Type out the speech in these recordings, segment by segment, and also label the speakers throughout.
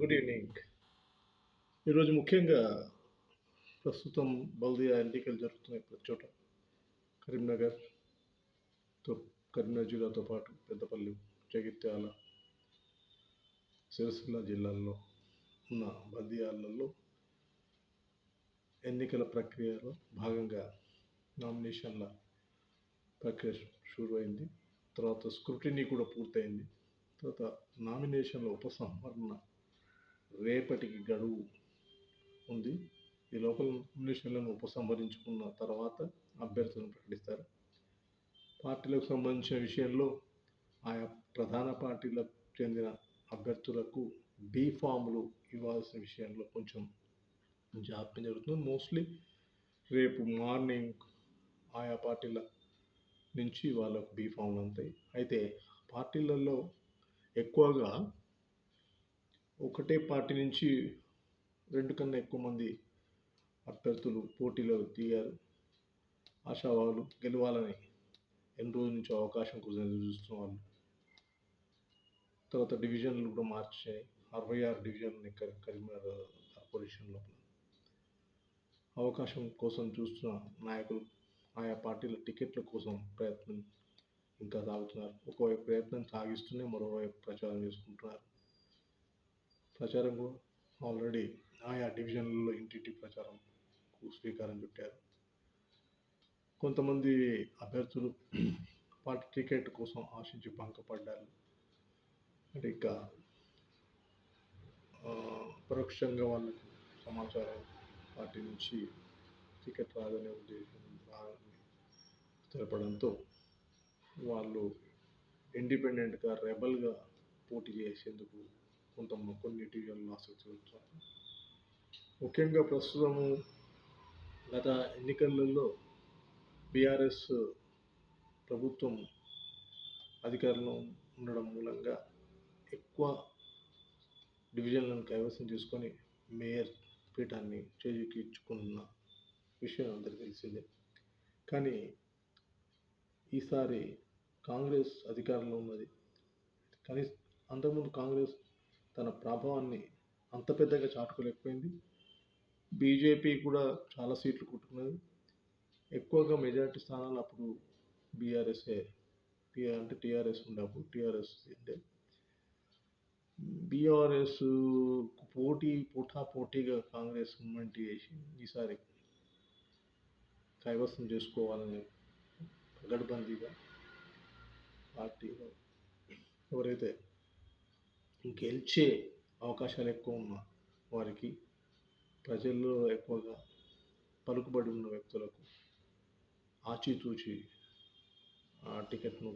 Speaker 1: Good evening ఈరోజు ముఖ్యంగా ప్రస్తుతం బల్దియా ఎన్నికలు జరుగుతున్నాయి ప్రతి చోట. కరీంనగర్తో కరీంనగర్ జిల్లాతో పాటు పెద్దపల్లి జగిత్యాల సిరిసిల్ల జిల్లాల్లో ఉన్న బల్దియాలలో ఎన్నికల ప్రక్రియలో భాగంగా నామినేషన్ల ప్రక్రియ షురు అయింది తర్వాత స్క్రూటినీ కూడా పూర్తయింది. తర్వాత నామినేషన్ల ఉపసంహరణ రేపటికి గడువు ఉంది. ఈ లోపల నామినేషన్లను ఉపసంహరించుకున్న తర్వాత అభ్యర్థులను ప్రకటిస్తారు. పార్టీలకు సంబంధించిన విషయంలో ఆయా ప్రధాన పార్టీలకు చెందిన అభ్యర్థులకు బీ ఫామ్లు ఇవ్వాల్సిన విషయంలో కొంచెం జాప్యం జరుగుతుంది. మోస్ట్లీ రేపు మార్నింగ్ ఆయా పార్టీల నుంచి వాళ్ళకు బీ ఫామ్లు అంతాయి అయితే పార్టీలలో ఎక్కువగా ఒకటే పార్టీ నుంచి రెండు కన్నా ఎక్కువ మంది అభ్యర్థులు పోటీలో దిగారు ఆశావాహులు గెలవాలని ఎన్ని రోజుల నుంచి అవకాశం కోసం చూస్తున్న వాళ్ళు. తర్వాత డివిజన్లు కూడా మార్చాయి. అరవై ఆరు డివిజన్లు కరీంనగర్ కార్పొరేషన్ లోపల. అవకాశం కోసం చూస్తున్న నాయకులు ఆయా పార్టీల టికెట్ల కోసం ప్రయత్నం ఇంకా సాగుతున్నారు. ఒకవైపు ప్రయత్నం సాగిస్తూనే మరోవైపు ప్రచారం చేసుకుంటున్నారు. ప్రచారం కూడా ఆల్రెడీ ఆయా డివిజన్లలో ఇంటింటి ప్రచారంకు శ్రీకారం చుట్టారు. కొంతమంది అభ్యర్థులు పార్టీ టికెట్ కోసం ఆశించి పంకపడ్డారు. అంటే ఇంకా పరోక్షంగా వాళ్ళకు సమాచారం పార్టీ నుంచి టికెట్ రాదనే ఉద్దేశం రాదని తెలపడంతో వాళ్ళు ఇండిపెండెంట్గా రెబల్గా పోటీ చేసేందుకు కొంత కొన్ని డివిజన్లు ఆసక్తి చూపుతున్నారు ముఖ్యంగా ప్రస్తుతము గత ఎన్నికలలో బీఆర్ఎస్ ప్రభుత్వం అధికారంలో ఉండడం మూలంగా ఎక్కువ డివిజన్లను కైవసం చేసుకొని మేయర్ పీఠాన్ని చేజిక్కించుకున్న విషయం అందరికీ తెలిసిందే. కానీ ఈసారి కాంగ్రెస్ అధికారంలో ఉన్నది. కానీ అంతకుముందు కాంగ్రెస్ తన ప్రభావాన్ని అంత పెద్దగా చాటుకోలేకపోయింది. బీజేపీ కూడా చాలా సీట్లు కొట్టుకున్నది. ఎక్కువగా మెజారిటీ స్థానాలు అప్పుడు బీఆర్ఎస్ఏ అంటే టీఆర్ఎస్ ఉండే అప్పుడు టీఆర్ఎస్ అంటే. బీఆర్ఎస్ పోటీ పోటా పోటీగా కాంగ్రెస్ మూమెంట్ చేసి ఈసారి కైవసం చేసుకోవాలని గడ్బందీగా పార్టీలో ఎవరైతే గెలిచే అవకాశాలు ఎక్కువ ఉన్న వారికి ప్రజల్లో ఎక్కువగా పలుకుబడి ఉన్న వ్యక్తులకు ఆచితూచి ఆ టికెట్ను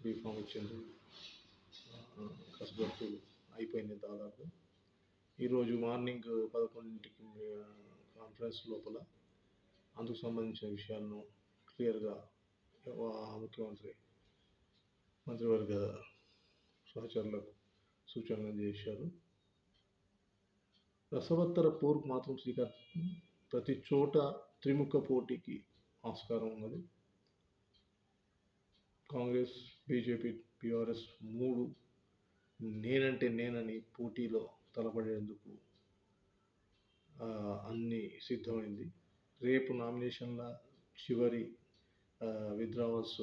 Speaker 1: బీఫామ్ ఇచ్చింది ఆ, కసరత్తు అయిపోయింది దాదాపు. ఈరోజు మార్నింగ్ పదకొండింటికి కాన్ఫరెన్స్ లోపల అందుకు సంబంధించిన విషయాలను క్లియర్గా ముఖ్యమంత్రి మంత్రివర్గ సహచరులకు సూచనలు చేశారు. రసవత్తర పోర్కు మాత్రం శ్రీకార్ ప్రతి చోట త్రిముఖ పోటీకి ఆస్కారం ఉన్నది. కాంగ్రెస్ బీజేపీ బీఆర్ఎస్ మూడు నేనంటే నేనని పోటీలో తలపడేందుకు అన్ని సిద్ధమైంది. రేపు నామినేషన్ల చివరి విత్డ్రావల్స్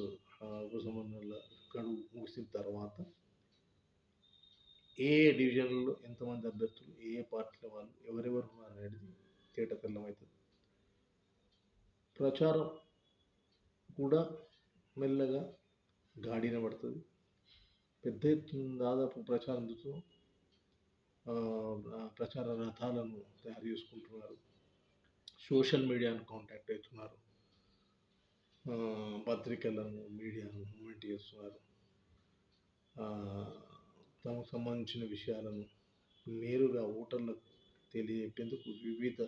Speaker 1: ఉపసంహరణల గడువు ముగిసిన తర్వాత ఏ డివిజన్లలో ఎంతమంది అభ్యర్థులు ఏ పార్టీల వాళ్ళు ఎవరెవరు ఉన్నారు అనేది తేటతెల్లమవుతుంది ప్రచారం కూడా మెల్లగా గాడిన పడుతుంది. పెద్ద ఎత్తున దాదాపు ప్రచారంతో ప్రచార రథాలను తయారు చేసుకుంటున్నారు. సోషల్ మీడియాను కాంటాక్ట్ అవుతున్నారు. పత్రికలను మీడియాను మూమెంట్ చేస్తున్నారు. తమకు సంబంధించిన విషయాలను నేరుగా ఓటర్లకు తెలియజెప్పేందుకు వివిధ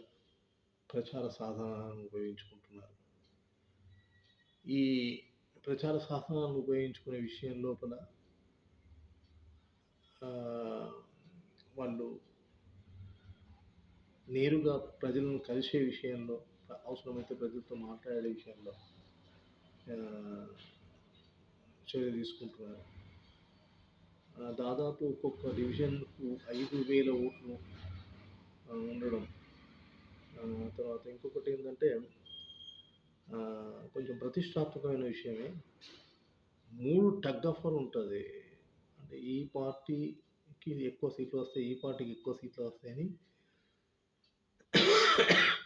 Speaker 1: ప్రచార సాధనాలను ఉపయోగించుకుంటున్నారు. ఈ ప్రచార సాధనాలను ఉపయోగించుకునే విషయం లోపల వాళ్ళు నేరుగా ప్రజలను కలిసే విషయంలో అవసరమైతే ప్రజలతో మాట్లాడే విషయంలో చర్య తీసుకుంటున్నారు. దాదాపు ఒక్కొక్క డివిజన్కు ఐదు వేల ఓట్లు ఉండడం. తర్వాత ఇంకొకటి ఏంటంటే కొంచెం ప్రతిష్టాత్మకమైన విషయమే. మూడు టగ్ ఆఫ్ ఉంటుంది. అంటే ఈ పార్టీకి ఎక్కువ సీట్లు వస్తాయి ఈ పార్టీకి ఎక్కువ సీట్లు వస్తాయని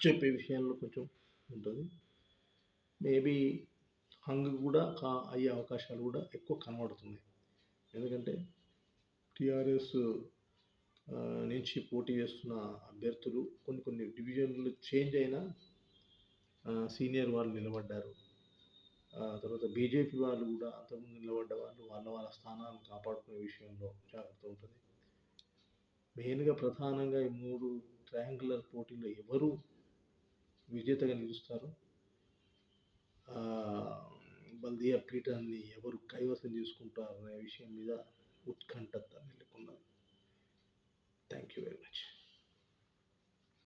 Speaker 1: చెప్పే విషయాల్లో కొంచెం ఉంటుంది. మేబీ హంగ్ కూడా కా అయ్యే అవకాశాలు కూడా ఎక్కువ కనబడుతున్నాయి. ఎందుకంటే టీఆర్ఎస్ నుంచి పోటీ చేస్తున్న అభ్యర్థులు కొన్ని కొన్ని డివిజన్లు చేంజ్ అయినా సీనియర్ వాళ్ళు నిలబడ్డారు. తర్వాత బీజేపీ వాళ్ళు కూడా అంతకుముందు నిలబడ్డ వాళ్ళు వాళ్ళ వాళ్ళ స్థానాలను కాపాడుకునే విషయంలో జాగ్రత్త ఉంటుంది. మెయిన్గా ప్రధానంగా ఈ మూడు ట్రయాంగులర్ పోటీలో ఎవరు విజేతగా నిలుస్తారు? బల్దియా పీఠాన్ని ఎవరు కైవసం చేసుకుంటారు అనే విషయం మీద ఉత్కంఠత నెలకొన్నది థ్యాంక్ యూ వెరీ మచ్